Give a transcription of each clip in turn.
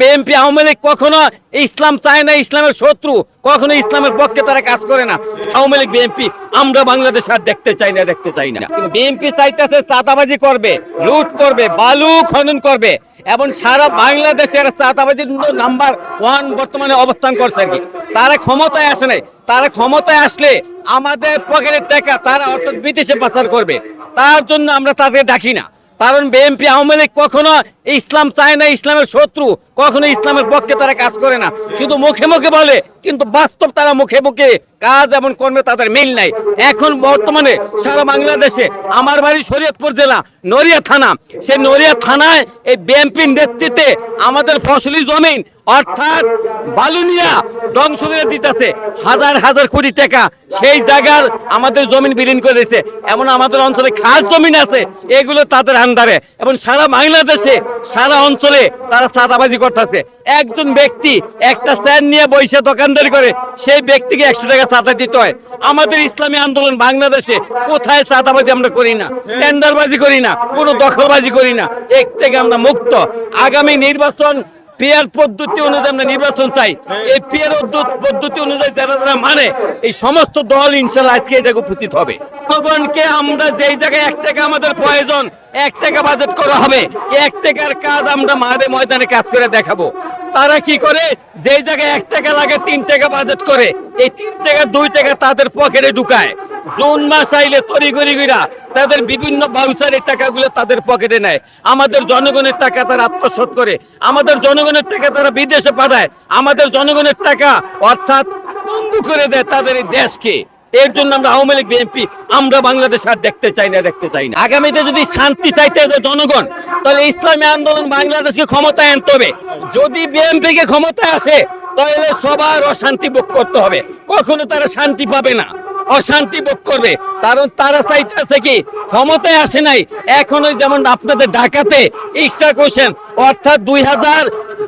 BNP Awami League কখনো ইসলাম চায় না ইসলামের শত্রু, কখনো ইসলামের পক্ষে তারা কাজ করে না। আওয়ামী লীগ, বিএনপি, আমরা বাংলাদেশ আর দেখতে চাই না, দেখতে চাই না। বিএনপি চাইতেছে চাঁদাবাজি করবে, লুট করবে, বালু খনন করবে, এবং সারা বাংলাদেশের চাঁদাবাজির নাম্বার ওয়ান বর্তমানে অবস্থান করছে আর কি। তারা ক্ষমতায় আসে নাই। তারা ক্ষমতায় আসলে আমাদের পকেটের টাকা তারা অর্থাৎ বিদেশে পাচার করবে। তার জন্য আমরা তাদের ডাকি না। কারণ বিএনপি আওয়ামী লীগ কখনো ইসলাম চায় না ইসলামের শত্রু, কখনো ইসলামের পক্ষে তারা কাজ করে না। শুধু মুখে মুখে বলে কিন্তু বাস্তব তারা মুখে মুখে কাজ এবং কর্মে তাদের মিল নাই। এখন বর্তমানে সারা বাংলাদেশে আমার বাড়ি শরীয়তপুর জেলা, নড়িয়া থানা। সেই নড়িয়া থানায় এই বিএনপির নেতৃত্বে আমাদের ফসলি জমিন, অর্থাৎ বালুনিয়া ধ্বংস করে দিতেছে। হাজার হাজার কোটি টাকা সেই জায়গার আমাদের জমিন বিলীন করে দিয়েছে। এমন আমাদের অঞ্চলে খাস জমিন আছে, এগুলো তাদের আন্ডারে এবং সারা বাংলাদেশে, সারা অঞ্চলে তারা চাঁদাবাজি করতেছে। একজন ব্যক্তি একটা স্যান নিয়ে বৈশে দোকানদারি করে, সেই ব্যক্তিকে একশো টাকা চাঁদা দিতে হয়। আমাদের ইসলামী আন্দোলন বাংলাদেশে কোথায় চাঁদাবাজি আমরা করি না? টেন্ডারবাজি করি না, কোনো দখলবাজি করি না। এক থেকে আমরা মুক্ত। আগামী নির্বাচন পেয়ার পদ্ধতি অনুযায়ী আমরা নির্বাচন চাই। এই পেয়ার পদ্ধতি অনুযায়ী যারা যারা মানে এই সমস্ত দল ইনশাল্লাহ আজকে এই জায়গায় উপস্থিত হবে। জনগণকে আমরা যেই জায়গায় এক টাকা আমাদের প্রয়োজন, এক টাকা বাজেট করা হবে, এক টাকার কাজ আমরা মাঠে ময়দানে কাজ করে দেখাবো। তারা কি করে? যেই জায়গায় এক টাকা লাগে, তিন টাকা বাজেট করে। এই তিন টাকা, দুই টাকা তাদের পকেটে ঢুকায়। জুন মাস আইলে তরি গড়ি গিরা তাদের বিভিন্ন বাউচারের টাকাগুলো তাদের পকেটে নেয়। আমাদের জনগণের টাকা তারা আত্মসাৎ করে। আমাদের জনগণের টাকা তারা বিদেশে পাঠায়। আমাদের জনগণের টাকা অর্থাৎ বন্ধু করে দেয় তাদের এই দেশকে। এর জন্য আমরা আওয়ামী লীগ, বিএনপি, আমরা বাংলাদেশ আর দেখতে চাই না, দেখতে চাই না। আগামীতে যদি শান্তি চাইতে হয় জনগণ, তাহলে ইসলামী আন্দোলন বাংলাদেশকে ক্ষমতায় আনতে হবে। যদি বিএনপি কে ক্ষমতায় আসে, তাহলে সবার অশান্তি ভোগ করতে হবে। কখনো তারা শান্তি পাবে না, অশান্তি ভোগ করবে। কারণ তারা চাইতেছে কি, ক্ষমতায় আসে নাই। এখন যেমন আপনাদের ঢাকাতে এক্সট্রা কোশ্চেন অর্থাৎ দুই হাজার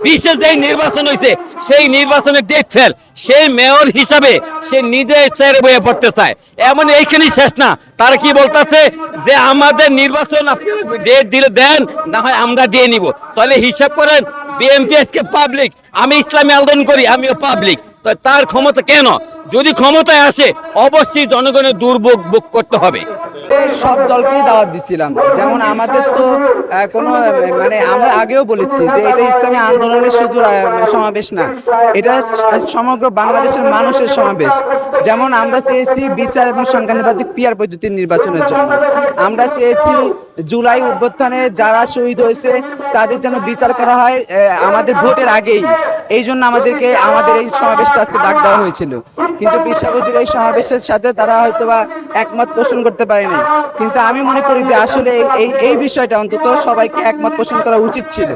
বিশে যেই নির্বাচন হয়েছে সেই নির্বাচনের ডেট ফেল সেই মেয়র হিসাবে সে নিজে চেয়ারে বয়ে পড়তে চায়। এমন এইখানেই শেষ না। তারা কি বলতেছে যে, আমাদের নির্বাচন আপনারা ডেট দিলে দেন, না হয় আমরা দিয়ে নিব। তাহলে হিসাব করেন বিএনপি আজকে পাবলিক আমি ইসলামী আন্দোলন করি, আমিও পাবলিক তো তার ক্ষমতা কেন? যদি ক্ষমতায় আসে, অবশ্যই জনগণের দুর্ভোগ ভোগ করতে হবে। সব দলকেই দাওয়াত দিছিলাম। যেমন আমাদের তো কোনো মানে আমরা আগেও বলেছি যে এটা ইসলামী আন্দোলনের শুধু সমাবেশ না। এটা সমগ্র বাংলাদেশের মানুষের সমাবেশ। যেমন আমরা চেয়েছি বিচার এবং সংখ্যানুপাতিক পিয়ার পদ্ধতির নির্বাচনের জন্য। আমরা চেয়েছি জুলাই অভ্যুত্থানে যারা শহীদ হয়েছে, তাদের যেন বিচার করা হয় আমাদের ভোটের আগেই। এই জন্য আমাদেরকে, আমাদের এই সমাবেশটা আজকে ডাক দেওয়া হয়েছিল। কিন্তু বিশ্বাবজির এই সমাবেশের সাথে তারা হয়তো বা একমত পোষণ করতে পারেনি। কিন্তু আমি মনে করি যে আসলে এই- এই বিষয়টা অন্তত সবাইকে একমত পোষণ করা উচিত ছিল।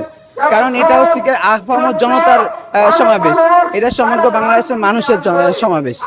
কারণ এটা হচ্ছে কি আহ্বামত জনতার সমাবেশ। এটা সমগ্র বাংলাদেশের মানুষের সমাবেশ।